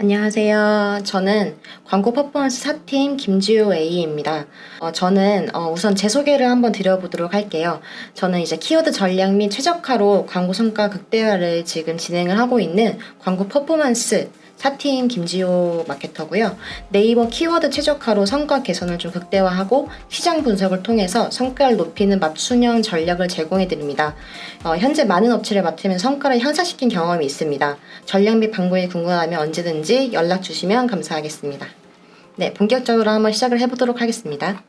안녕하세요. 저는 광고 퍼포먼스 4팀 김지우 A입니다. 어, 저는 어, 우선 제 소개를 한번 드려보도록 할게요. 저는 이제 키워드 전략 및 최적화로 광고 성과 극대화를 지금 진행을 하고 있는 광고 퍼포먼스 4팀 김지호 마케터고요. 네이버 키워드 최적화로 성과 개선을 좀 극대화하고 시장 분석을 통해서 성과를 높이는 맞춤형 전략을 제공해 드립니다. 어, 현재 많은 업체를 맡으면 성과를 향상시킨 경험이 있습니다. 전략 및 방법이 궁금하면 언제든지 연락 주시면 감사하겠습니다. 네, 본격적으로 한번 시작을 해보도록 하겠습니다.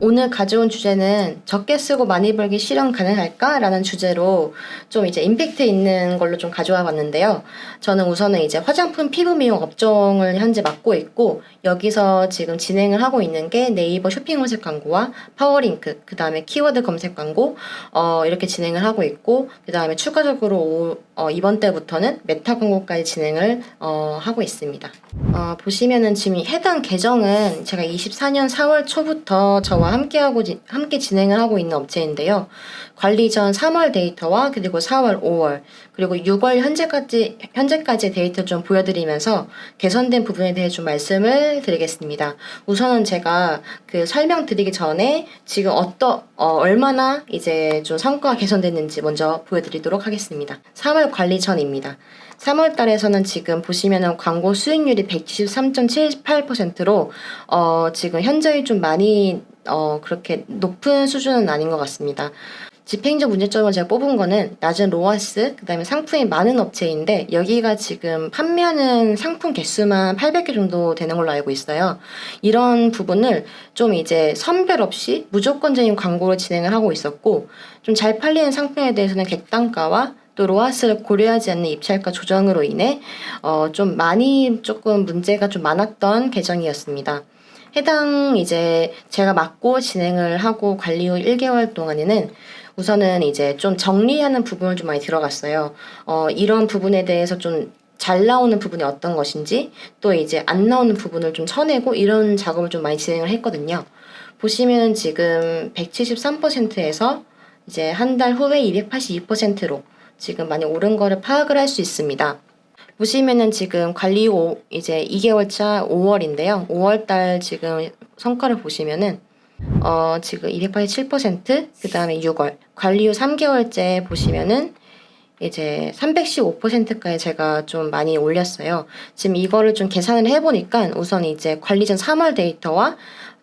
오늘 가져온 주제는 적게 쓰고 많이 벌기 실현 가능할까? 라는 주제로 좀 이제 임팩트 있는 걸로 좀 가져와 봤는데요. 저는 우선은 이제 화장품 피부 미용 업종을 현재 맡고 있고, 여기서 지금 진행을 하고 있는 게 네이버 쇼핑 검색 광고와 파워링크, 그 다음에 키워드 검색 광고, 어, 이렇게 진행을 하고 있고, 그 다음에 추가적으로 오- 어, 이번 때부터는 메타 광고까지 진행을 어, 하고 있습니다. 어, 보시면은 지금 해당 계정은 제가 24년 4월 초부터 저와 함께하고 지- 함께 진행을 하고 있는 업체인데요. 관리 전 3월 데이터와 그리고 4월, 5월 그리고 6월 현재까지 현재까지 데이터 좀 보여드리면서 개선된 부분에 대해 좀 말씀을 드리겠습니다. 우선은 제가 그 설명드리기 전에 지금 어떠 어, 얼마나 이제 좀 성과가 개선됐는지 먼저 보여드리도록 하겠습니다. 3월 관리 전입니다. 3월 달에서는 지금 보시면은 광고 수익률이 173.78%로 어, 지금 현저히 좀 많이 어, 그렇게 높은 수준은 아닌 것 같습니다. 집행적 문제점을 제가 뽑은 거는 낮은 로아스, 그 다음에 상품이 많은 업체인데 여기가 지금 판매하는 상품 개수만 800개 정도 되는 걸로 알고 있어요. 이런 부분을 좀 이제 선별 없이 무조건적인 광고를 진행을 하고 있었고 좀 잘 팔리는 상품에 대해서는 객단가와 또 로아스를 고려하지 않는 입찰가 조정으로 인해 어, 좀 많이 조금 문제가 좀 많았던 계정이었습니다. 해당 이제 제가 맡고 진행을 하고 관리 후 1개월 동안에는 우선은 이제 좀 정리하는 부분을 좀 많이 들어갔어요. 어, 이런 부분에 대해서 좀 잘 나오는 부분이 어떤 것인지 또 이제 안 나오는 부분을 좀 쳐내고 이런 작업을 좀 많이 진행을 했거든요. 보시면은 지금 173%에서 이제 한 달 후에 282%로 지금 많이 오른 거를 파악을 할 수 있습니다. 보시면은 지금 관리 후 이제 2개월 차 5월인데요. 5월 달 지금 성과를 보시면은 어 지금 287%, 그 다음에 6월 관리 후 3개월째 보시면은 이제 315%까지 제가 좀 많이 올렸어요. 지금 이거를 좀 계산을 해보니까 우선 이제 관리 전 3월 데이터와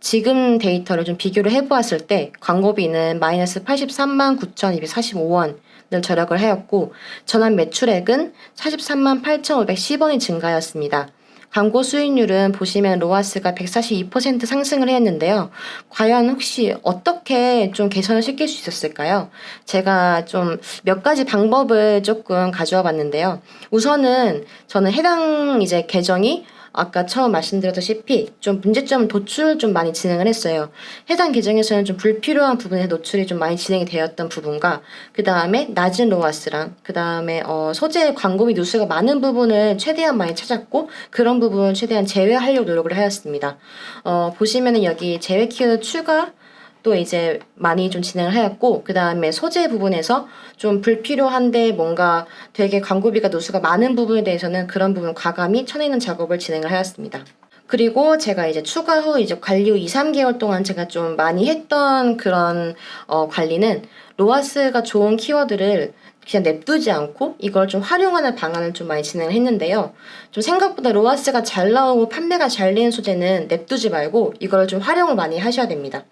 지금 데이터를 좀 비교를 해보았을 때 광고비는 마이너스 83만 9,245원 을 절약을 하였고 전환 매출액은 43만 8,510원이 증가하였습니다. 광고 수익률은 보시면 로아스가 142% 상승을 했는데요. 과연 혹시 어떻게 좀 개선을 시킬 수 있었을까요? 제가 좀 몇 가지 방법을 조금 가져와 봤는데요. 우선은 저는 해당 이제 계정이 아까 처음 말씀드렸다시피 좀 문제점 도출 좀 많이 진행을 했어요. 해당 계정에서는 좀 불필요한 부분에 노출이 좀 많이 진행이 되었던 부분과 그 다음에 낮은 로아스랑 그 다음에 어, 소재 광고비 누수가 많은 부분을 최대한 많이 찾았고 그런 부분을 최대한 제외하려고 노력을 하였습니다. 어, 보시면은 여기 제외 키워드 추가 또 이제 많이 좀 진행을 하였고 그 다음에 소재 부분에서 좀 불필요한데 뭔가 되게 광고비가 누수가 많은 부분에 대해서는 그런 부분 과감히 쳐내는 작업을 진행을 하였습니다. 그리고 제가 이제 추가 후 이제 관리 후 2, 3개월 동안 제가 좀 많이 했던 그런 어, 관리는 로아스가 좋은 키워드를 그냥 냅두지 않고 이걸 좀 활용하는 방안을 좀 많이 진행을 했는데요. 좀 생각보다 로아스가 잘 나오고 판매가 잘 되는 소재는 냅두지 말고 이걸 좀 활용을 많이 하셔야 됩니다.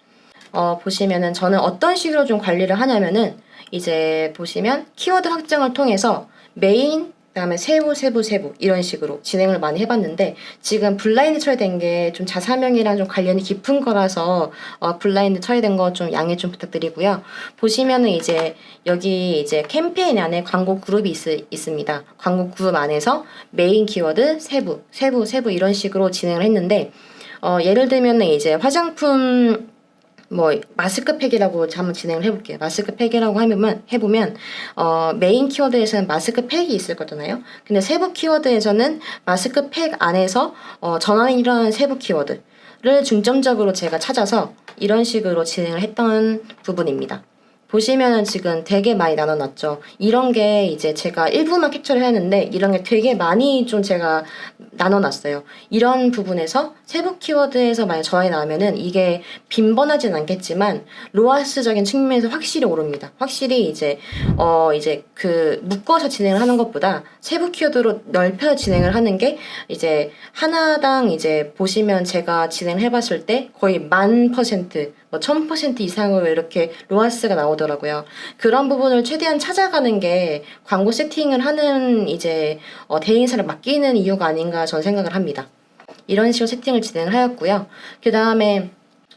어, 보시면은 저는 어떤 식으로 좀 관리를 하냐면은 이제 보시면 키워드 확장을 통해서 메인 그다음에 세부 세부 세부 이런 식으로 진행을 많이 해봤는데 지금 블라인드 처리된 게 좀 자사명이랑 좀 관련이 깊은 거라서 어, 블라인드 처리된 거 좀 양해 좀 부탁드리고요. 보시면은 이제 여기 이제 캠페인 안에 광고 그룹이 있, 있습니다. 광고 그룹 안에서 메인 키워드 세부 세부 세부 이런 식으로 진행을 했는데 어, 예를 들면은 이제 화장품 뭐 마스크팩이라고 한번 진행을 해볼게요. 마스크팩이라고 하면 해보면 어, 메인 키워드에서는 마스크팩이 있을 거잖아요. 근데 세부 키워드에서는 마스크팩 안에서 어, 전환이 일어나는 세부 키워드를 중점적으로 제가 찾아서 이런 식으로 진행을 했던 부분입니다. 보시면은 지금 되게 많이 나눠놨죠. 이런 게 이제 제가 일부만 캡처를 했는데 이런 게 되게 많이 좀 제가 나눠놨어요. 이런 부분에서 세부 키워드에서 만약 저에 나오면은 이게 빈번하진 않겠지만 로아스적인 측면에서 확실히 오릅니다. 확실히 이제 어 이제 그 묶어서 진행을 하는 것보다 세부 키워드로 넓혀 진행을 하는 게 이제 하나당 이제 보시면 제가 진행을 해봤을 때 거의 만 퍼센트 뭐 천 퍼센트 이상으로 이렇게 로아스가 나오 더라고요. 그런 부분을 최대한 찾아가는 게 광고 세팅을 하는 이제 어, 대행사를 맡기는 이유가 아닌가 저는 생각을 합니다. 이런 식으로 세팅을 진행을 하였고요. 그 다음에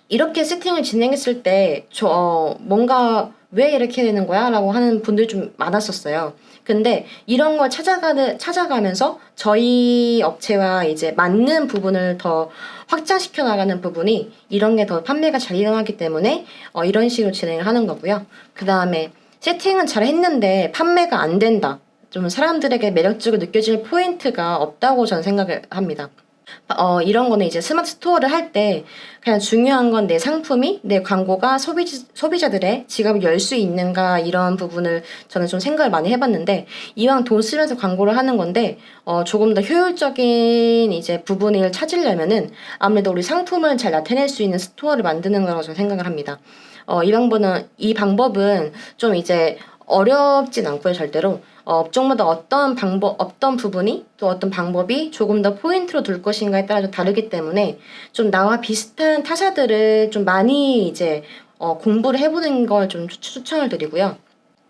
이렇게 세팅을 진행했을 때, 저, 어, 뭔가 왜 이렇게 되는 거야? 라고 하는 분들이 좀 많았었어요. 근데 이런 걸 찾아가는, 찾아가면서 저희 업체와 이제 맞는 부분을 더 확장시켜 나가는 부분이 이런 게 더 판매가 잘 일어나기 때문에 어, 이런 식으로 진행을 하는 거고요. 그 다음에 세팅은 잘 했는데 판매가 안 된다. 좀 사람들에게 매력적으로 느껴질 포인트가 없다고 저는 생각을 합니다. 어, 이런 거는 이제 스마트 스토어를 할 때 그냥 중요한 건 내 상품이 내 광고가 소비, 소비자들의 지갑을 열 수 있는가 이런 부분을 저는 좀 생각을 많이 해봤는데 이왕 돈 쓰면서 광고를 하는 건데 어, 조금 더 효율적인 이제 부분을 찾으려면은 아무래도 우리 상품을 잘 나타낼 수 있는 스토어를 만드는 거라고 저는 생각을 합니다. 어, 이 방법은 이 방법은 좀 이제 어렵진 않고요 절대로 어, 업종마다 어떤 방법, 어떤 부분이 또 어떤 방법이 조금 더 포인트로 둘 것인가에 따라 좀 다르기 때문에 좀 나와 비슷한 타사들을 좀 많이 이제 어, 공부를 해보는 걸 좀 추천을 드리고요.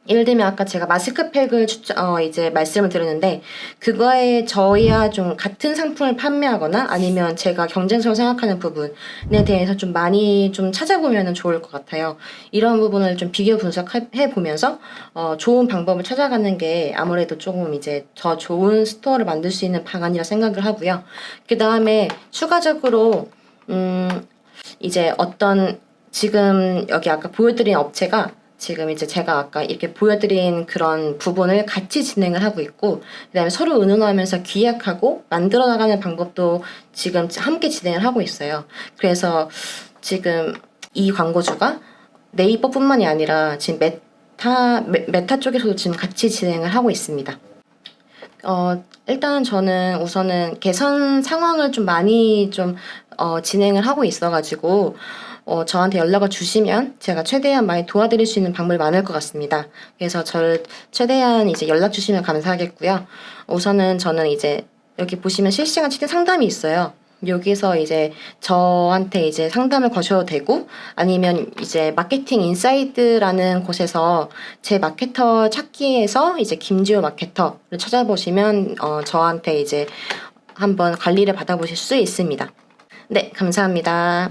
예를 들면 아까 제가 마스크팩을 추천, 어, 이제 말씀을 드렸는데 그거에 저희와 좀 같은 상품을 판매하거나 아니면 제가 경쟁성을 생각하는 부분에 대해서 좀 많이 좀 찾아보면 좋을 것 같아요. 이런 부분을 좀 비교 분석해 보면서 어, 좋은 방법을 찾아가는 게 아무래도 조금 이제 더 좋은 스토어를 만들 수 있는 방안이라 생각을 하고요. 그 다음에 추가적으로 음, 이제 어떤 지금 여기 아까 보여드린 업체가 지금 이제 제가 아까 이렇게 보여드린 그런 부분을 같이 진행을 하고 있고 그다음에 서로 의논하면서 기약하고 만들어 나가는 방법도 지금 함께 진행을 하고 있어요. 그래서 지금 이 광고주가 네이버뿐만이 아니라 지금 메타 메, 메타 쪽에서도 지금 같이 진행을 하고 있습니다. 어, 일단 저는 우선은 개선 상황을 좀 많이 좀 어, 진행을 하고 있어가지고 어, 저한테 연락을 주시면 제가 최대한 많이 도와드릴 수 있는 방법이 많을 것 같습니다. 그래서 저를 최대한 이제 연락 주시면 감사하겠고요. 우선은 저는 이제 여기 보시면 실시간 채팅 상담이 있어요. 여기서 이제 저한테 이제 상담을 거셔도 되고 아니면 이제 마케팅 인사이드라는 곳에서 제 마케터 찾기에서 이제 김지호 마케터를 찾아보시면 어, 저한테 이제 한번 관리를 받아보실 수 있습니다. 네, 감사합니다.